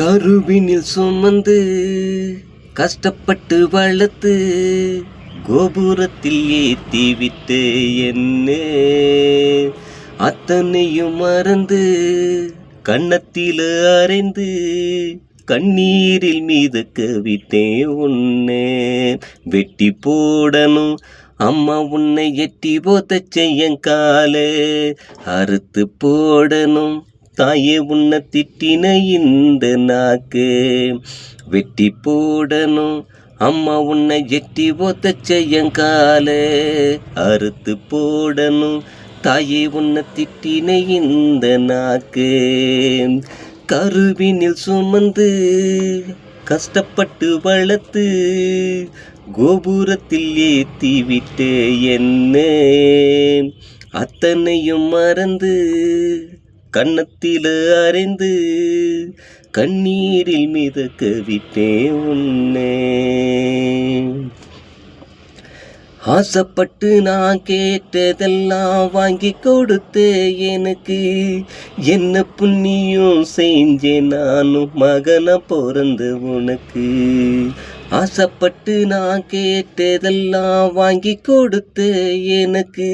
கருவினில் சுமந்து கஷ்டப்பட்டு வளர்த்து கோபுரத்தில் ஏத்தி விட்டு என்ன. அத்தனையும் மறந்து கன்னத்தில் அரைந்து கண்ணீரில் மீது விட்டேன் உன்னை. வெட்டி போடணும் அம்மா உன்னை எட்டி போத்த செய்யங்காலே அறுத்து போடணும் தாயே உன்னை திட்டின இந்த நாக்கு. வெட்டி போடணும் அம்மா உன்னை எட்டி போத்த செய்யன் காலே. அறுத்து போடணும் தாயே உன்னை திட்டின இந்த நாக்கு. கருவினில் சுமந்து கஷ்டப்பட்டு வளர்த்து கோபுரத்தில் ஏத்தி விட்டு என்ன. அத்தனையும் மறந்து கன்னத்தில் அறிந்து கண்ணீரில் மிதக்க விட்டேன் உன்னே. ஆசைப்பட்டு நான் கேட்டதெல்லாம் வாங்கி கொடுத்து எனக்கு. என்ன புண்ணியம் செஞ்சேன் நானும் மகனை பிறந்து உனக்கு. ஆசைப்பட்டு நான் கேட்டதெல்லாம் வாங்கி கொடுத்து எனக்கு.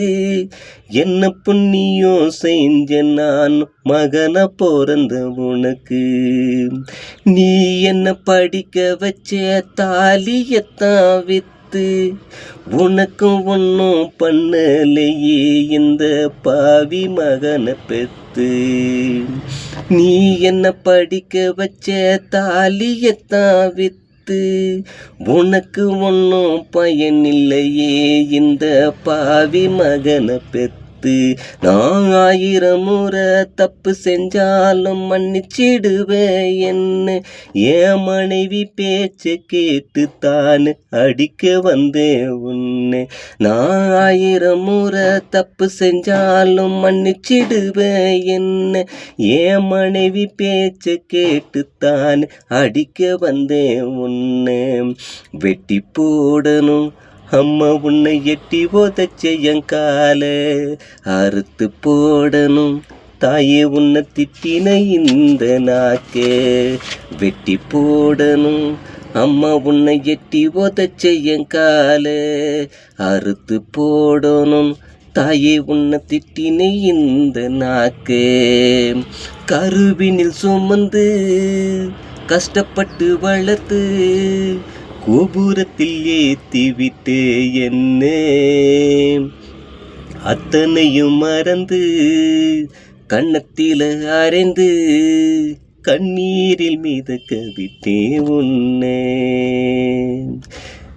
என்ன புண்ணியம் செஞ்சேன் நான் மகனை பிறந்த உனக்கு. நீ என்ன படிக்க வச்ச தாலியத்தான் வித்து. உனக்கும் ஒன்றும் பண்ணலையே இந்த பாவி மகனை பெத்து. நீ என்ன படிக்க வச்ச தாலியத்தான் வித்து. உனக்கு ஒன்றும் பயனில்லையே இந்த பாவி மகனை பார்த்து நான் ஆயிரம் முறை தப்பு செஞ்சாலும் மன்னிச்சிடுவேன் என்ன. என் மனைவி பேச்சு கேட்டு தான் அடிக்க வந்தேன் உன்னை. நான் ஆயிரம் முறை தப்பு செஞ்சாலும் மன்னிச்சிடுவேன் என்ன. என் மனைவி பேச்சு கேட்டு தான் அடிக்க வந்தேன் உன்னை. வெட்டி போடணும் அம்மா உன்னை எட்டி போதச்ச என் கால அறுத்து போடணும். தாயே உன்னை திட்டின இந்த நாக்கு வெட்டி போடணும். அம்மா உன்னை எட்டி போதச்ச என் கால அறுத்து போடணும். தாயே உன்னை திட்டின இந்த நாக்கு கருவினில் சுமந்து கஷ்டப்பட்டு வளர்த்து கோபுரத்தில் ஏத்தி விட்டு என்ன. அத்தனையும் மறந்து கண்ணத்தில அரைந்து கண்ணீரில் மிதக்க விட்டே உன்னை.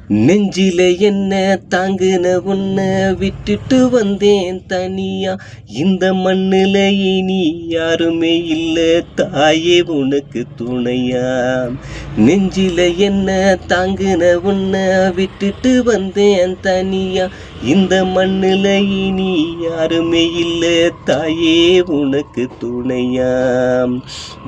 நெஞ்சில என்ன தாங்குன உன்னை விட்டுட்டு வந்தேன் தனியா? இந்த மண்ணுல இனி யாருமே இல்லை தாயே உனக்கு துணையா? நெஞ்சில என்ன தாங்குன உன்னை விட்டுட்டு வந்தேன் தனியா? இந்த மண்ணுல இனி யாருமே இல்லை தாயே உனக்கு துணையா?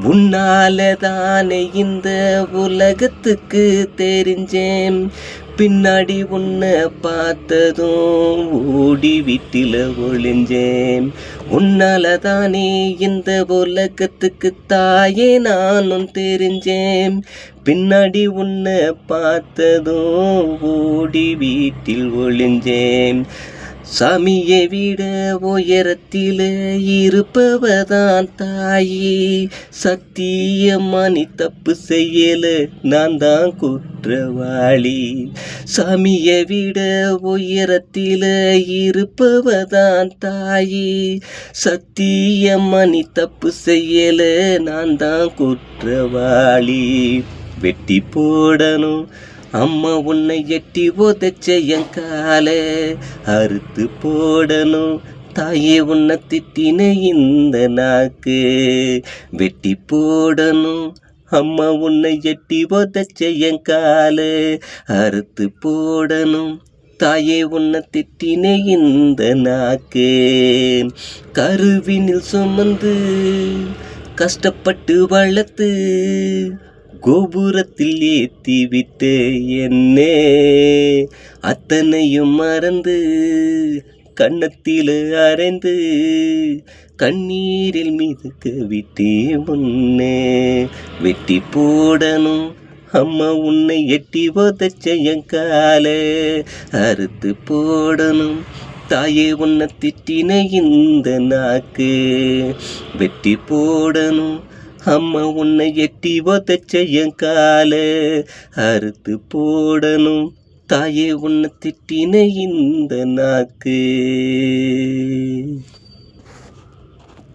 உன்னால தானே இந்த உலகத்துக்கு தெரிஞ்சேன். பின்னாடி உன்னை பார்த்ததும் ஓடி வீட்டில் ஒளிஞ்சேன். உன்னால தானே இந்த உலகத்துக்கு தாயே நானும் தெரிஞ்சேன். பின்னாடி உன்னை பார்த்ததும் ஓடி வீட்டில் ஒளிஞ்சேன். சாமியை விட உயரத்தில் இருப்பவதான் தாயி. சத்தியம்மா நீ தப்பு செய்யல நான் தான் குற்றவாளி. சாமியை விட உயரத்தில் இருப்பவதான் தாயி. சத்தியம்மா நீ தப்பு செய்யல நான் தான் குற்றவாளி. வெட்டி போடணும் அம்மா உன்னை எட்டி உதச்ச என் காலை. அறுத்து போடணும். தாயே உன்னை திட்டின இந்த நாக்கு. வெட்டி போடணும். அம்மா உன்னை எட்டி உதச்ச என் காலை. அறுத்து போடணும். தாயே உன்னை திட்டினே இந்த நாக்கு. கருவினில் சுமந்து கஷ்டப்பட்டு வளர்த்து கோபுரத்தில் ஏத்தி விட்டு என்னே. அத்தனையும் மறந்து கண்ணத்தில் அரைந்து கண்ணீரில் மிதக்க விட்டே முன்னே. வெட்டி போடணும் அம்மா உன்னை எட்டி போதச்ச என் காலே. அறுத்து போடணும் தாயே உன்னை திட்டின இந்த நாக்கு. வெட்டி போடணும் அம்மா உன்னை எட்டி உதச்ச என் கால. அறுத்து போடணும். தாயே உன்னை திட்டின இந்த நாக்கு.